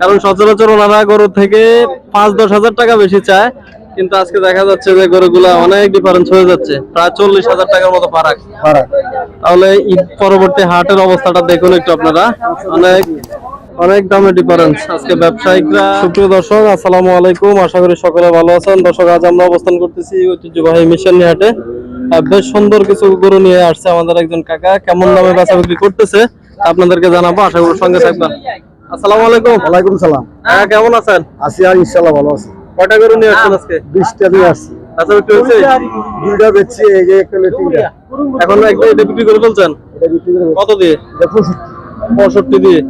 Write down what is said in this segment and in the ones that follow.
কারণ সচরাচর ওনারা গরু থেকে পাঁচ দশ হাজার টাকা বেশি চায় কিন্তু আজকে দেখা যাচ্ছে যে গরুগুলা অনেক ডিফারেন্স হয়ে যাচ্ছে প্রায় চল্লিশ হাজার টাকার মতো ফারাক তাহলে ঈদ পরবর্তী হাটের অবস্থাটা দেখুন একটু আপনারা। অনেক অনেক দামে ডিফারেন্স আজকে ব্যবসায়িকরা। সুপ্রিয় দর্শক আসসালামু আলাইকুম। আশা করি সকলে ভালো আছেন। দর্শক আজ আমরা অবস্থান করতেছি ঐতিহ্যবাহী মিশন হাটে। বেশ সুন্দর কিছু গরু নিয়ে আসছে আমাদের একজন কাকা। কেমন দামে বেচা বিক্রি করতেছে আপনাদেরকে জানাব। আশা করি সঙ্গে থাকবেন। আসসালামু আলাইকুম। ওয়ালাইকুম সালাম। হ্যাঁ কেমন আছেন? আছি আর ইনশাল্লাহ ভালো আছি। কয়টা গরু নিয়ে আসছেন আজকে? বিশটা দিয়ে আসছি। বেচা বিক্রি হয়েছে দুইটা বেচছি এই যে একটা তিনটা। এখন একটা এটা বিক্রি করে ফেলছেন? এটা বিক্রি করে কত দিয়ে? এটা পঁয়ষট্টি। পঁয়ষট্টি দিয়ে।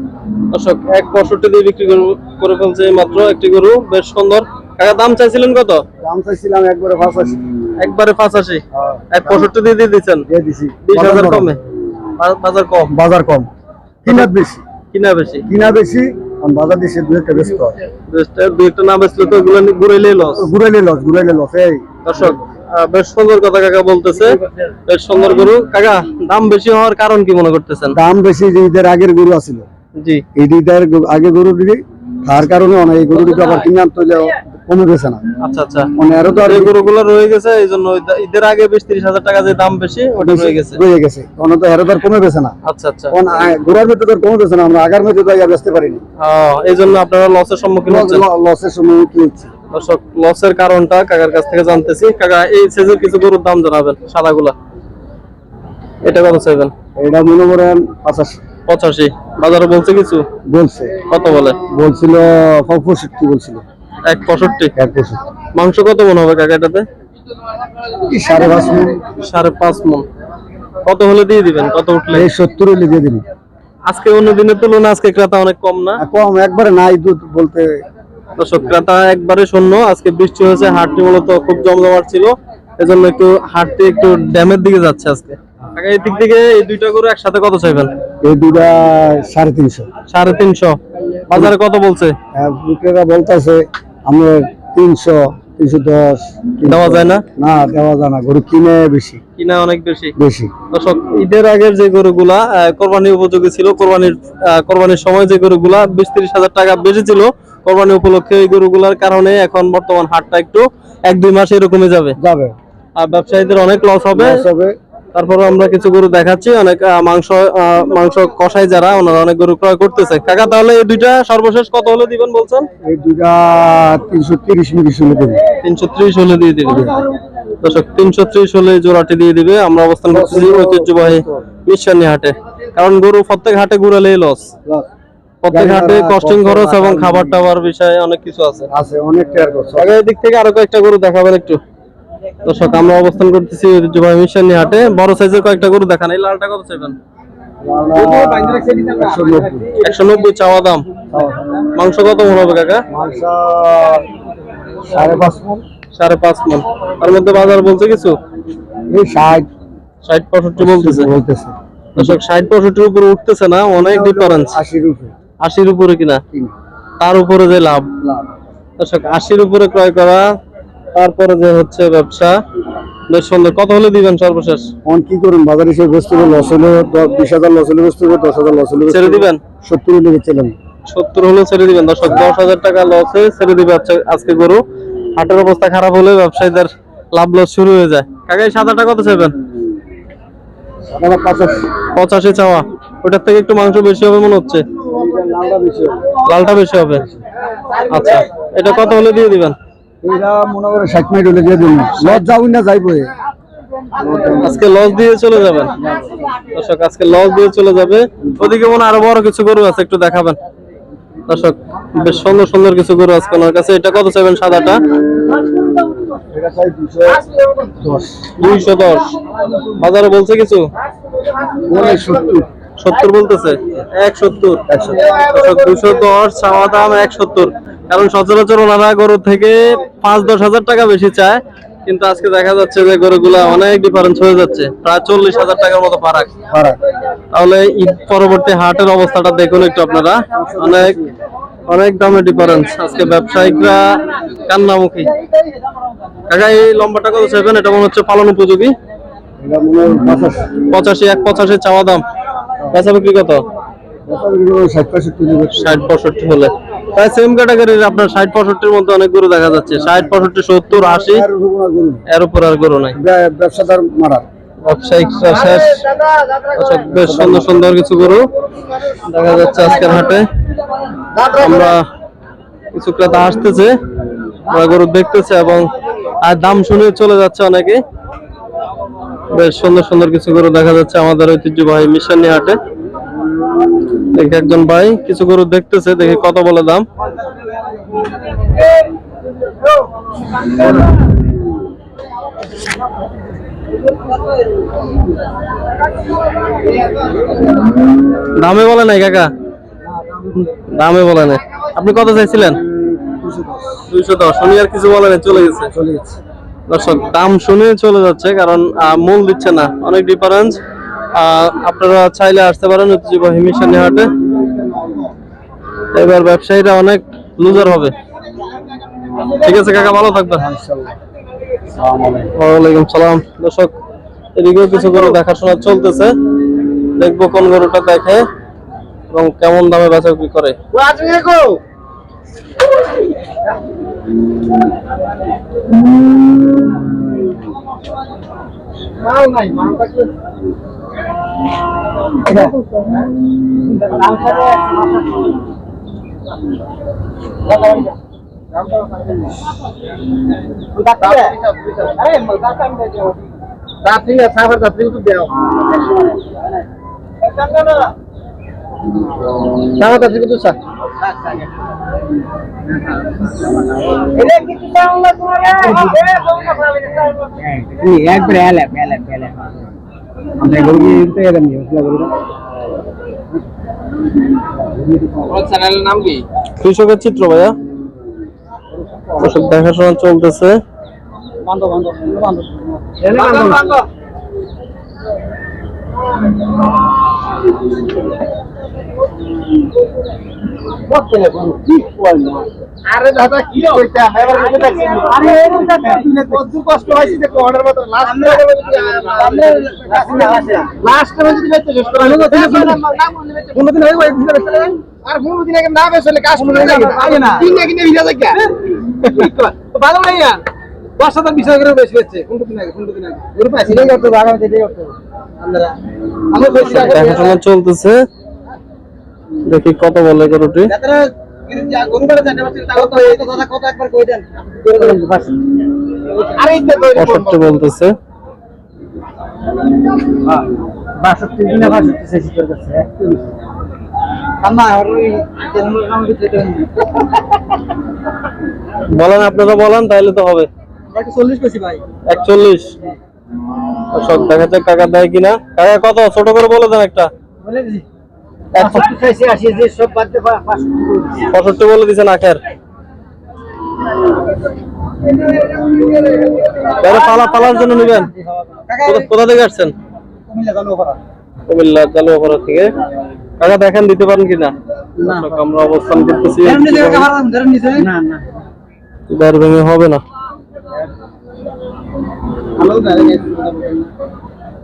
দর্শক এক পঁয়ষট্টি দিয়ে বিক্রি করে- করে ফেলছে মাত্র একটি গরু বেশ সুন্দর। কাকা দাম চাইছিলেন কত? দাম চাইছিলাম একবারে পাঁচাশি। একবারে পাঁচাশি। হ্যাঁ, এক পঁয়ষট্টি দিয়ে দিয়ে দিচ্ছেন? দিয়ে দিছি। বিশ হাজার বাজার কম। কমে? বাজার কম? বাজার কম। কিনা বেশি। কিনা বেশি? কিনা বেশি আর বাজার দিছে দুই একটা ব্যস্ত। দু একটা না বেচলে তো ওগুলো ঘুরাইলে লস ঘুরাইলে লস ঘুরাইলে লস এই। দর্শক বেশ সুন্দর কথা কাকা বলতেছে বেশ সুন্দর গরু। কাকা দাম বেশি হওয়ার কারণ কি মনে করতেছেন? দাম বেশি যে ঈদের আগের গরু আছিল। জি। ঈদের আগে গরু দিলি তার কারণে অনেক গরুটি আবার কিনে আনতে কমে গেছে না। আচ্ছা আচ্ছা। মানে আরও তো আর গরুগুলো রয়ে গেছে এই জন্য ঈদের আগে বিশ তিরিশ হাজার টাকা যে দাম বেশি ওটা রয়ে গেছে। রয়ে গেছে। কারণ তো এরো তো আর কমে গেছে না। আচ্ছা আচ্ছা। কারণ গোড়ার মধ্যে তো কমে গেছে না আমরা আগার মধ্যে তো আর বেচতে পারিনি। এই জন্য আপনারা লসের সম্মুখীন হচ্ছেন। লসের সময় হচ্ছে। দর্শক লসের কারণটা কাকার কাছ থেকে জানতেছি। কাকা এই কিছু গরুর দাম জানাবেন সাদাগুলা। এটা কত চাইবেন? এটা মনে করেন পঁচাশি। পঁচাশি। বাজারে বলছে কিছু? বলছে। কত বলে? বলছিল পঁয়ষট্টি বলছিল। এক পঁয়ষট্টি। এক পঁয়ষট্টি। মাংস কত মন হবে কাকা এটাতে? সাড়ে পাঁচ মিনিট সাড়ে পাঁচ মন। কত হলে দিয়ে দিবেন? কত উঠলে? এই সত্তর হলে দিয়ে দিন আজকে অন্য দিনের তুলনায় আজকে ক্রেতা অনেক কম না? কম একবারে নাই দুধ বলতে। দর্শক ক্রেতা একবারে শূন্য। আজকে বৃষ্টি হয়েছে হাটটি মূলত খুব জমজমাট ছিল। এজন্য একটু হাটটি একটু ড্যামের দিকে যাচ্ছে আজকে। কাকা এই দিক থেকে এই দুইটা গরু একসাথে কত চাইবেন? এই দুটা সাড়ে তিনশো। সাড়ে তিনশো। বাজারে কত বলছে? বিক্রেতা বলতেছে আমরা তিনশো তিনশো দশ দেওয়া যায় না? না দেওয়া যায় না। গরু কিনে বেশি। কিনা অনেক বেশি? বেশি। দর্শক ঈদের আগের যে গরুগুলা কোরবানি উপযোগী ছিল কোরবানির কোরবানির সময় যে গরুগুলা বিশ তিরিশ হাজার টাকা বেশি ছিল কোরবানি উপলক্ষে এই গরুগুলার কারণে এখন বর্তমান হাটটা একটু এক দুই মাস এরকমই যাবে। যাবে। আর ব্যবসায়ীদের অনেক লস হবে। লস হবে। তারপরে আমরা কিছু গরু দেখাচ্ছি। অনেক মাংস মাংস কষাই যারা ওনারা অনেক গরু ক্রয় করতেছে। কাকা তাহলে এই দুইটা সর্বশেষ কত হলে দিবেন বলছেন? এই দুটা তিনশো তিরিশ মিনিট হলে দেবে তিনশো ত্রিশ হলে দিয়ে দিবে দর্শক তিনশো ত্রিশ হলে জোড়াটি দিয়ে দিবে। আমরা অবস্থান করতেছি ঐতিহ্যবাহী মিশানি হাটে। কারণ গরু প্রত্যেক হাটে ঘুরালেই লস প্রত্যেক হাটে কস্টিং খরচ এবং খাবার টাবার বিষয়ে অনেক কিছু আছে। আছে অনেক টেয়ার করছে। আগে দিক থেকে আরও কয়েকটা গরু দেখাবেন একটু। দর্শক, আমরা অবস্থান করতেছি ঐতিহ্যবাহী মিশানি হাটে। বড় সাইজের কয়েকটা গরু দেখান। এই লালটা কত চাইবেন? একশো নব্বই চাওয়া দাম। মাংস কত মনে হবে, কাকা? সাড়ে পাঁচ মণ সাড়ে পাঁচ মন। তার মধ্যে বাজার বলছে কিছু? ষাট ষাট পঁয়ষট্টি বলতেছে। বলতেছে দর্শক, ষাট পঁয়ষট্টির উপরে উঠতেছে না, অনেক ডিফারেন্স আশি রুপে আশির উপরে কিনা? তার উপরে যে লাভ। দর্শক, আশির উপরে ক্রয় করা তারপরে যে হচ্ছে ব্যবসা বেশ সুন্দর। কত হলে দিবেন সর্বশেষ? অন কি করুন বাজারে সে বস্তু লস হলে বিশ হাজার লস হলে বস্তু দশ হাজার লস হলে ছেড়ে দিবেন? সত্তর হলে বেচলাম সত্তর হলে ছেড়ে দিবেন। দর্শক দশ হাজার টাকা লসে ছেড়ে দিবে আজকে- আজকে গরু। হাটের অবস্থা খারাপ হলে ব্যবসায়ীদের লাভ লস শুরু হয়ে যায়। কাকা এই সাদাটা কত চাইবেন? পঁচাশি চাওয়া। ওটার থেকে একটু মাংস বেশি হবে মনে হচ্ছে? লালটা বেশি হবে। লালটা বেশি হবে। আচ্ছা এটা কত হলে দিয়ে দিবেন? এটা মনে করে ষাট মিনিট হলে দিয়ে দিন। লস যাবই না যাইবো আজকে লস দিয়ে চলে যাবেন। দর্শক আজকে লস দিয়ে চলে যাবে। ওদিকে মনে আরও বড় কিছু গরু আছে একটু দেখাবেন। দর্শক বেশ সুন্দর সুন্দর কিছু গরু আছে ওনার কাছে। এটা কত চাইবেন সাদাটা? দুইশো দশ। বাজারে বলছে কিছু? সত্তর। সত্তর বলতেছে? এক সত্তর। দুশো দশ চাওয়া দাম এক সত্তর। কারণ সচরাচর ওনারা গরু থেকে পাঁচ দশ হাজার টাকা বেশি চায় কিন্তু আজকে দেখা যাচ্ছে যে গরুগুলা অনেক ডিফারেন্স হয়ে যাচ্ছে প্রায় চল্লিশ হাজার টাকার মতো ফারাক তাহলে ঈদ পরবর্তী হাটের অবস্থাটা দেখুন একটু আপনারা অনেক অনেক দামে ডিফারেন্স আজকে ব্যবসায়িকরা কান্নামুখী। কাকা এই লম্বাটা কত চাইবেন? এটা মনে হচ্ছে পালন উপযোগী? পঁচাশি। এক পঁচাশি চাওয়া দাম। বেচা বিক্রি কত? ষাট পঁয়ষট্টি হলে। প্রায় সেম ক্যাটাগরির আপনার ষাট পঁয়ষট্টির মধ্যে অনেক গরু দেখা যাচ্ছে। ষাট পঁয়ষট্টি সত্তর আশি এর উপর আর গরু নাই। ব্য- ব্যবসাদার মারার। ব্যবসায়িক শেষ। বেশ সুন্দর সুন্দর কিছু গরু দেখা যাচ্ছে আজকের হাটে। আমরা কিছু ক্রেতা আসতেছে গরু দেখতেছে এবং আর দাম শুনে চলে যাচ্ছে অনেকে। বেশ সুন্দর সুন্দর কিছু গরু দেখা যাচ্ছে আমাদের ঐতিহ্যবাহী মিশনী হাটে। দেখি একজন ভাই কিছু গরু দেখতেছে দেখি কত বলে দাম। দামে বলে নাই কাকা? দামে বলে নাই। আপনি কত চাইছিলেন? দুইশো দশ। উনি আর কিছু বলে নাই চলে গেছে। চলে গেছে। দর্শক দাম শুনে চলে যাচ্ছে কারণ মূল দিচ্ছে না। অনেক ডিফারেন্স আপনারা চাইলে আসতে পারেন ঐতিহ্যবাহী মিশনী হাটে এবার ব্যবসায়ীরা অনেক লুজার হবে। ঠিক আছে, কাকা, ভালো থাকবেন। ওয়ালাইকুম সালাম। দর্শক, এদিকেও কিছু গরু দেখাশোনা চলতেছে। দেখব কোন গরুটা দেখে এবং কেমন দামে বেচা বিক্রি করে। একবারে এলে এলে এলে আমরা গরু কি তো এলাম নি বুঝলা গরু কৃষকের চিত্র ভাইয়া। দর্শক দেখাশোনা চলতেছে। আরে দাদা কি কইতা? এবার কইতে দেখছি। আরে এরকম কত কষ্ট হইছে দেখো অর্ডার মত লাস্ট লাস্ট টাইম যদি বেচতে শেষ করে আলো কোন দিন হইব একদিন বেচতে আর কোন দিন আগে না বেচলে কাজ মনে লাগে না। দিন নাকি ভিজা যায় তো ভালো নাই কোন দিন আগে কোন দিন আগে? না করতে ভালো দিতে করতে দেখাশোনা চলতেছে। দেখি কত বলে গরুটি। পঁয়ষট্টি বলতেছে। বাষট্টি দিনে বাষট্টি শেষ করে গেছে কান্না আর ওই জন্মের নাম দিতে বলেন আপনারা বলেন তাহলে তো হবে। একচল্লিশ। দর্শক দেখা যাক কাকা দেয় কিনা। কাকা কত? ছোট করে বলে দেন একটা। পঁয়ষট্টি বলে দিচ্ছেন আখের পালা পালার জন্য নিবেন। কাকা কোথা- থেকে আসছেন? কুমিল্লা জালুয়াপাড়া থেকে। কাকা দেখেন দিতে পারেন কিনা? আমরা অবস্থান করতেছি। না না। ভেঙে হবে না।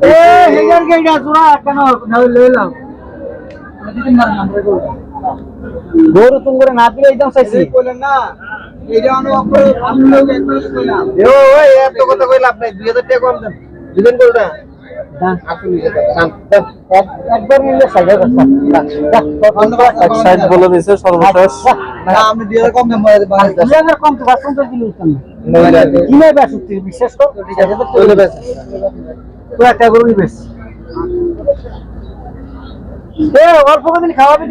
এ হেগার গেইডা তোরা কেন? নাও। লইলাম গরু তুম করে না দিলে একদম চাইছি। কইলেন না এইটা আনো আপনি আপনি লোক একবার কইলাম। এ ওই এত কথা কইলা আপনি 2000 টাকা কম দেন। দিবেন কোনটা বলে দিছে সর্বশেষ। আপনি 2000 কম দেন 2000 কম তো 55 কিলো দিতাম কি নাই বাসুতি বিশ্বাস কর পুরো একটা গরু নিবেস এ অল্প কদিন খাওয়াবি